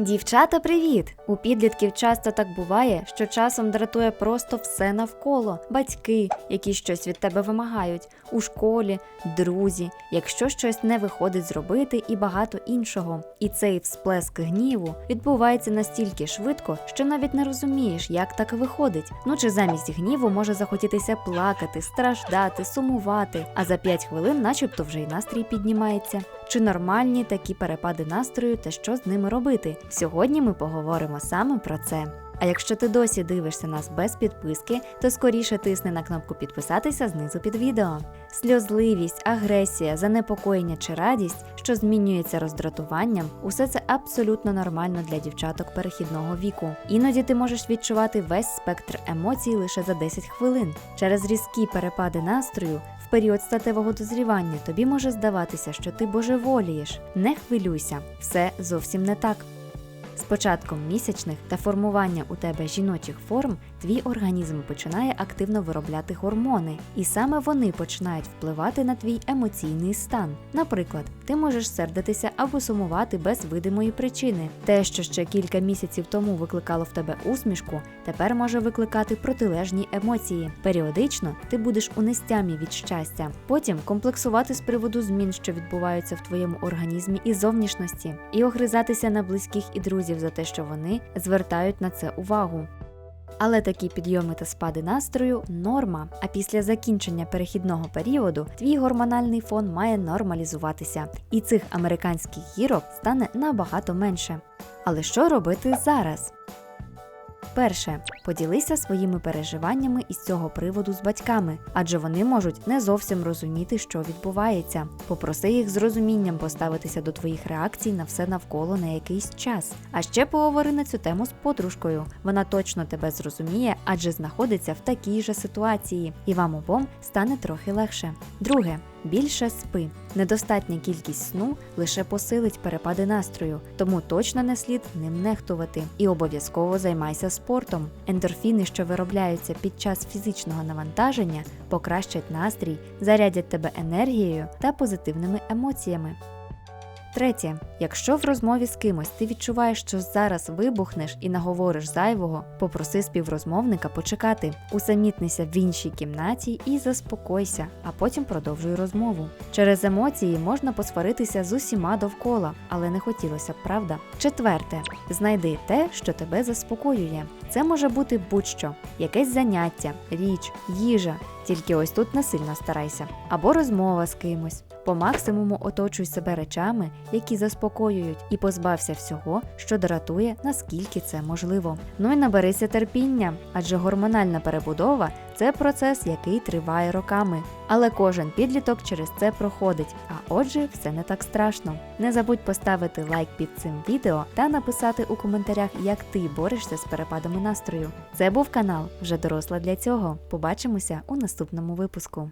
Дівчата, привіт! У підлітків часто так буває, що часом дратує просто все навколо: батьки, які щось від тебе вимагають, у школі, друзі, якщо щось не виходить зробити, і багато іншого. І цей всплеск гніву відбувається настільки швидко, що навіть не розумієш, як так виходить. Ну чи замість гніву може захотітися плакати, страждати, сумувати, а за 5 хвилин, начебто, вже й настрій піднімається. Чи нормальні такі перепади настрою та що з ними робити? Сьогодні ми поговоримо саме про це. А якщо ти досі дивишся нас без підписки, то скоріше тисни на кнопку підписатися знизу під відео. Сльозливість, агресія, занепокоєння чи радість, що змінюється роздратуванням, усе це абсолютно нормально для дівчаток перехідного віку. Іноді ти можеш відчувати весь спектр емоцій лише за 10 хвилин. Через різкі перепади настрою в період статевого дозрівання тобі може здаватися, що ти божеволієш. Не хвилюйся, все зовсім не так. З початком місячних та формування у тебе жіночих форм твій організм починає активно виробляти гормони, і саме вони починають впливати на твій емоційний стан. Наприклад, ти можеш сердитися або сумувати без видимої причини. Те, що ще кілька місяців тому викликало в тебе усмішку, тепер може викликати протилежні емоції. Періодично ти будеш у нестямі від щастя, потім комплексувати з приводу змін, що відбуваються в твоєму організмі і зовнішності, і огризатися на близьких і друзів за те, що вони звертають на це увагу. Але такі підйоми та спади настрою норма. А після закінчення перехідного періоду твій гормональний фон має нормалізуватися, і цих американських гірок стане набагато менше. Але що робити зараз? Перше, поділися своїми переживаннями із цього приводу з батьками, адже вони можуть не зовсім розуміти, що відбувається. Попроси їх з розумінням поставитися до твоїх реакцій на все навколо на якийсь час. А ще поговори на цю тему з подружкою. Вона точно тебе зрозуміє, адже знаходиться в такій же ситуації, і вам обом стане трохи легше. Друге. Більше спи. Недостатня кількість сну лише посилить перепади настрою, тому точно не слід ним нехтувати. І обов'язково займайся спортом. Ендорфіни, що виробляються під час фізичного навантаження, покращать настрій, зарядять тебе енергією та позитивними емоціями. Третє, якщо в розмові з кимось ти відчуваєш, що зараз вибухнеш і наговориш зайвого, попроси співрозмовника почекати, усамітнися в іншій кімнаті і заспокойся, а потім продовжуй розмову. Через емоції можна посваритися з усіма довкола, але не хотілося б, правда. Четверте, знайди те, що тебе заспокоює. Це може бути будь-що, якесь заняття, річ, їжа. Тільки ось тут не сильно старайся, або розмова з кимось. По максимуму оточуй себе речами, які заспокоюють, і позбався всього, що дратує, наскільки це можливо. Ну і наберися терпіння, адже гормональна перебудова це процес, який триває роками. Але кожен підліток через це проходить, а отже, все не так страшно. Не забудь поставити лайк під цим відео та написати у коментарях, як ти борешся з перепадами настрою. Це був канал вже доросла для цього. Побачимося у наступному випуску.